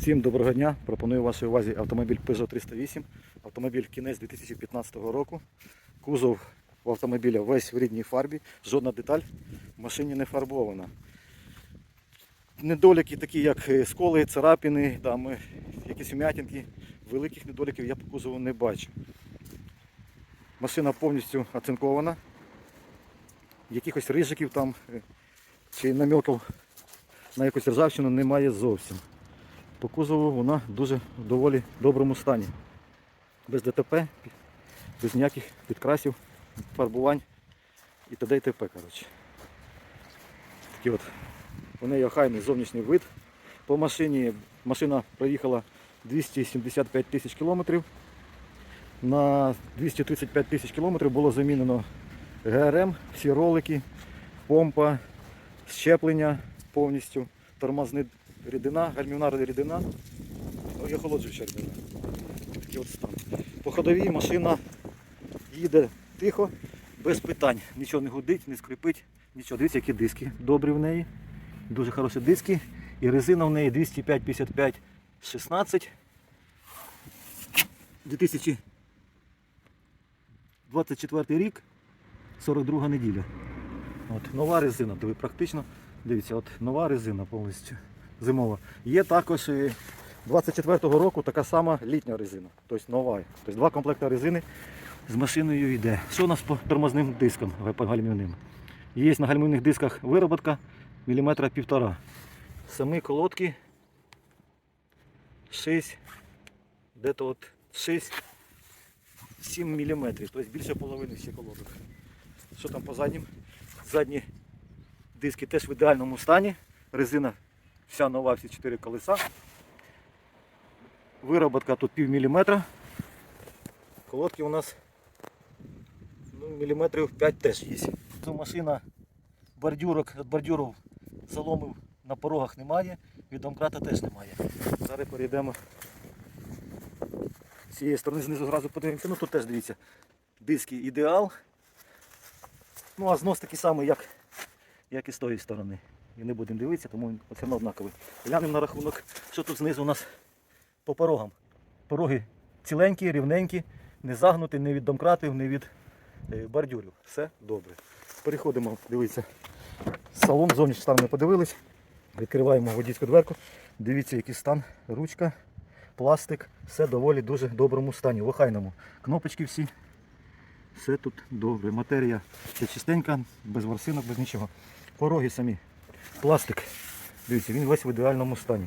Всім доброго дня. Пропоную вашій увазі автомобіль Peugeot 308. Автомобіль кінець 2015 року. Кузов у автомобіля весь в рідній фарбі, жодна деталь в машині не фарбована. Недоліки такі, як е, сколи, царапини, там, якісь вм'ятинки, великих недоліків я по кузову не бачу. Машина повністю оцинкована. Якихось рижиків там е, чи намеків на якусь ржавчину немає зовсім. По кузову вона дуже в доволі доброму стані. Без ДТП, без ніяких підкрасів, фарбувань і т.д. і т.п. Такий от у неї охайний зовнішній вид. По машині машина проїхала 275 тисяч кілометрів. На 235 тисяч кілометрів було замінено ГРМ, всі ролики, помпа, щеплення повністю, тормозна рідина, гальмівна рідина, ну, і охолоджуюча рідина. Такий от стан. По ходовій машина їде тихо, без питань. Нічого не гудить, не скрипить, нічого. Дивіться, які диски добрі в неї. Дуже хороші диски. І резина в неї 205 55 16. 2024 рік, 42 неділя. От, нова резина, диви, практично, дивіться, от нова резина повністю зимова. Є також і 24-го року така сама літня резина, тобто нова. Тобто два комплекти резини з машиною йде. Що у нас по тормозним дискам гальмівним? Є на гальмівних дисках вироботка міліметра півтора. Самі колодки 6, де-то от 6 7 мм, тобто більше половини ще колодок. Що там по заднім? Задні диски теж в ідеальному стані. Резина вся нова, всі 4 колеса. Вироботка тут пів міліметра. Колодки у нас ну, міліметрів 5 теж є. Це машина бордюрок, від бордюрів соломив на порогах немає, від домкрата теж немає. Зараз перейдемо з цієї сторони знизу зразу подивимося. Ну тут теж дивіться. Диски ідеал. Ну а знос такий самий, як, як і з тої сторони. І не будемо дивитися, тому він одно однаковий. Глянемо на рахунок, що тут знизу у нас по порогам. Пороги ціленькі, рівненькі, не загнуті ні від домкратів, ні від е, бордюрів. Все добре. Переходимо, дивіться. Салон зовнішній стан ми подивились. Відкриваємо водійську дверку. Дивіться, який стан, ручка, пластик, все доволі дуже доброму стані, в охайному. Кнопочки всі. Все тут добре. Матерія чистенька, без ворсинок, без нічого. Пороги самі. Пластик. Дивіться, він весь в ідеальному стані.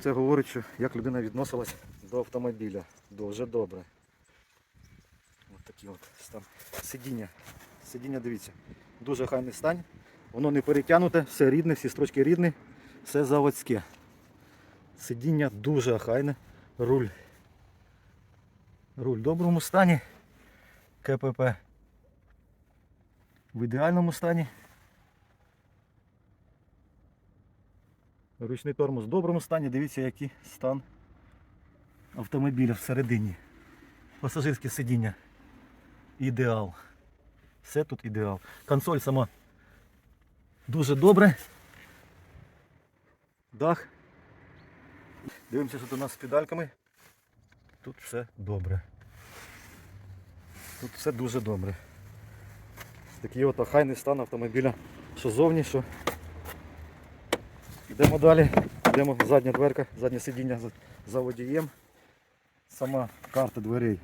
Це говорить, що як людина відносилась до автомобіля. Дуже добре. Ось такий от стан. Сидіння. Сидіння, дивіться, дуже хайний стан. Воно не перетягнуте, все рідне, всі строчки рідні, все заводське. Сидіння дуже охайне. Руль. Руль в доброму стані. КПП в ідеальному стані. Ручний тормоз в доброму стані. Дивіться, який стан автомобіля всередині. Пасажирське сидіння. Ідеал. Все тут ідеал. Консоль сама дуже добре. Дах. Дивимося, що тут у нас з педальками. Тут все добре. Тут все дуже добре. Такий от охайний стан автомобіля. Що зовні, що. Йдемо далі. Йдемо задня дверка, заднє сидіння за- водієм. Сама карта дверей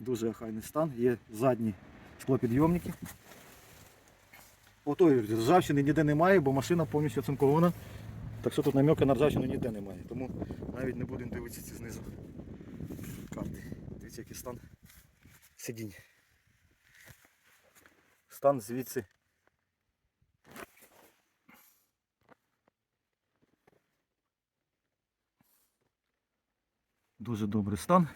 дуже охайний стан. Є задні склопідйомники. Отої ржавчини ніде немає, бо машина повністю оцинкована. Так що тут намека на ржавчину ніде немає. Тому навіть не будемо дивитися ці знизу карти. Дивіться, який стан сидінь. Стан звідси. Дуже добрий стан.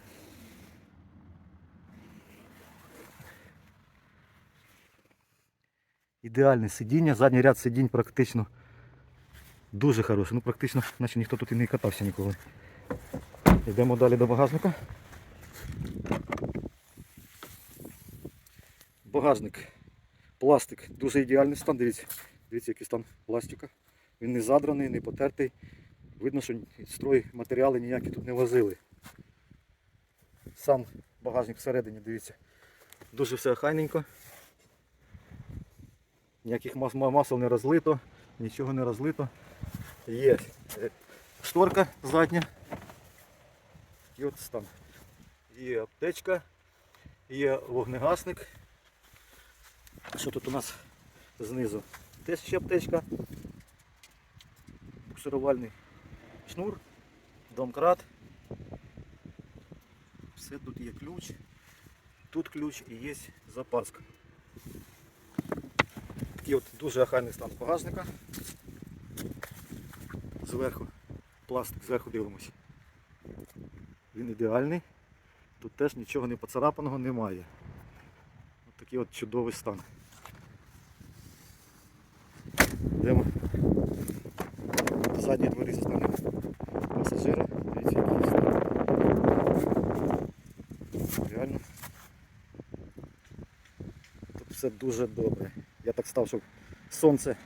Ідеальне сидіння, задній ряд сидінь практично дуже хороший. Ну практично, наче ніхто тут і не катався ніколи. Йдемо далі до багажника. Багажник, пластик, дуже ідеальний стан, дивіться. Дивіться, який стан пластика. Він не задраний, не потертий. Видно, що строй матеріали ніякі тут не возили. Сам багажник всередині, дивіться. Дуже все хайненько. Ніяких мас масел не розлито, нічого не розлито. Є е, шторка задня. І от стан. Є аптечка, є вогнегасник. Що тут у нас знизу? Теж ще аптечка. Буксирувальний шнур, домкрат. Все тут є ключ. Тут ключ і є запаска. Такий от дуже охайний стан багажника. Зверху пластик, зверху дивимось. Він ідеальний. Тут теж нічого не поцарапаного немає. Ось такий от чудовий стан. Йдемо задньої двері зі сторони пасажира. Дивіться, який стан. Реально. Тут все дуже добре. Я так став, щоб сонце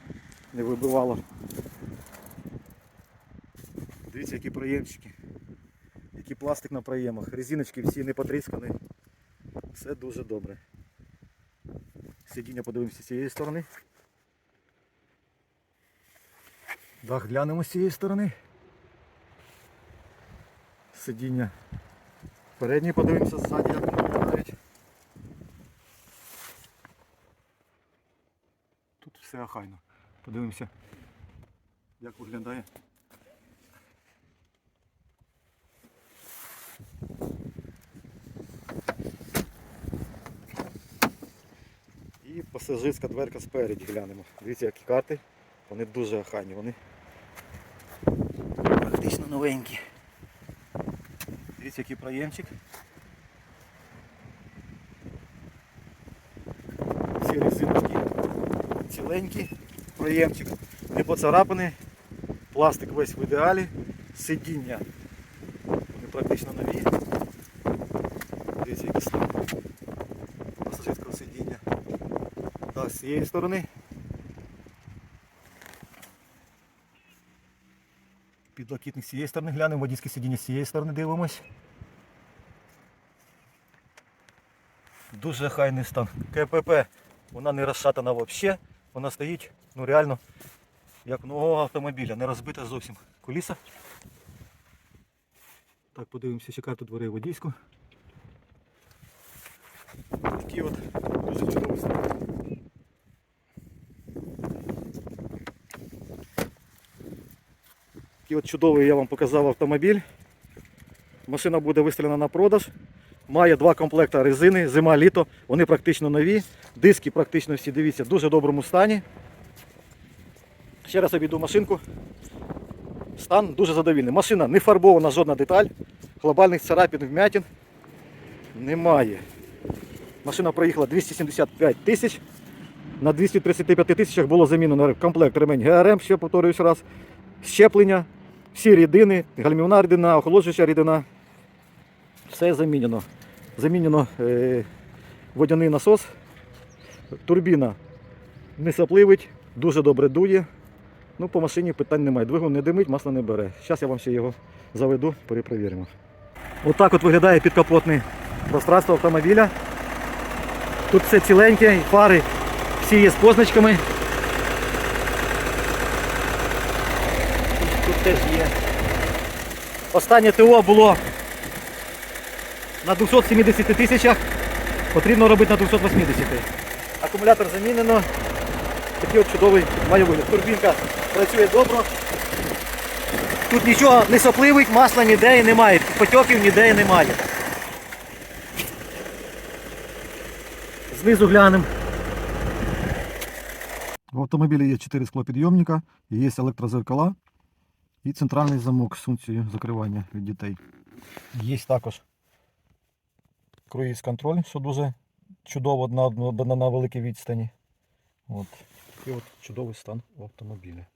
не вибивало. Дивіться, які проємчики. Який пластик на проємах. Резиночки всі не потріскані. Все дуже добре. Сидіння подивимося з цієї сторони. Дах глянемо з цієї сторони. Сидіння переднє подивимося ззаді, як вони виглядають. Тут все охайно. Подивимося, як виглядає. І пасажирська дверка спереді глянемо. Дивіться, які карти. Вони дуже охайні, вони практично новенькі. Дивіться, який проємчик. Всі резиночки ціленькі, проємчик не поцарапаний, пластик весь в ідеалі, сидіння вони практично нові. Дивіться, який стан пасажирського сидіння. Так, з цієї сторони. Підлокітник з цієї сторони глянемо, водійське сидіння з цієї сторони дивимось. Дуже хайний стан. КПП, вона не розшатана взагалі, вона стоїть ну реально як нового автомобіля, не розбита зовсім куліса. Так, подивимося ще карту дверей водійську. Такий от дуже чудовий стан. Такий от чудовий я вам показав автомобіль. Машина буде виставлена на продаж. Має два комплекти резини, зима, літо. Вони практично нові. Диски практично всі, дивіться, в дуже доброму стані. Ще раз обійду машинку. Стан дуже задовільний. Машина не фарбована жодна деталь. Глобальних царапин, вмятин немає. Машина проїхала 275 тисяч. На 235 тисячах було замінено комплект ремень ГРМ, ще повторююсь раз. Щеплення, всі рідини, гальмівна рідина, охолоджуюча рідина. Все замінено. Замінено е, водяний насос, турбіна не сапливить, дуже добре дує. Ну, по машині питань немає. Двигун не димить, масло не бере. Зараз я вам ще його заведу, перепровіримо. Отак от виглядає підкапотне пространство автомобіля. Тут все ціленьке, фари всі є з позначками. Тут, тут теж є. Останнє ТО було на 270 тисячах, потрібно робити на 280. Акумулятор замінено. Такий от чудовий має вигляд. Турбінка працює добре. Тут нічого не сопливить, масла ніде і немає, потьоків ніде і немає. Знизу глянемо. В автомобілі є 4 склопідйомника, є електрозеркала і центральний замок з функцією закривання від дітей. Є також круїз контроль, що дуже чудово на, на, на великій відстані. От. І от чудовий стан у автомобіля.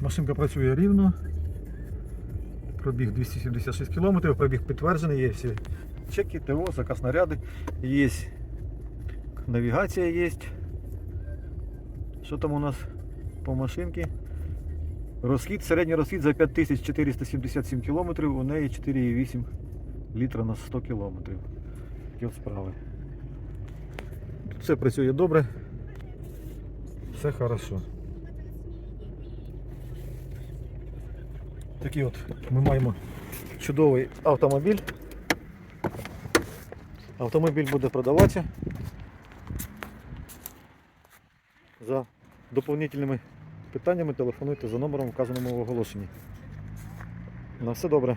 Машинка працює рівно. Пробіг 276 км, пробіг підтверджений, є всі чеки, ТО, заказ наряди, є навігація є. Що там у нас по машинці? Розхід, середній розхід за 5477 км, у неї 4,8 літра на 100 км. Такі от справи. Тут все працює добре. Все хорошо. Такий от ми маємо чудовий автомобіль. Автомобіль буде продаватися. За доповнительними питаннями телефонуйте за номером, вказаному в оголошенні. На все добре.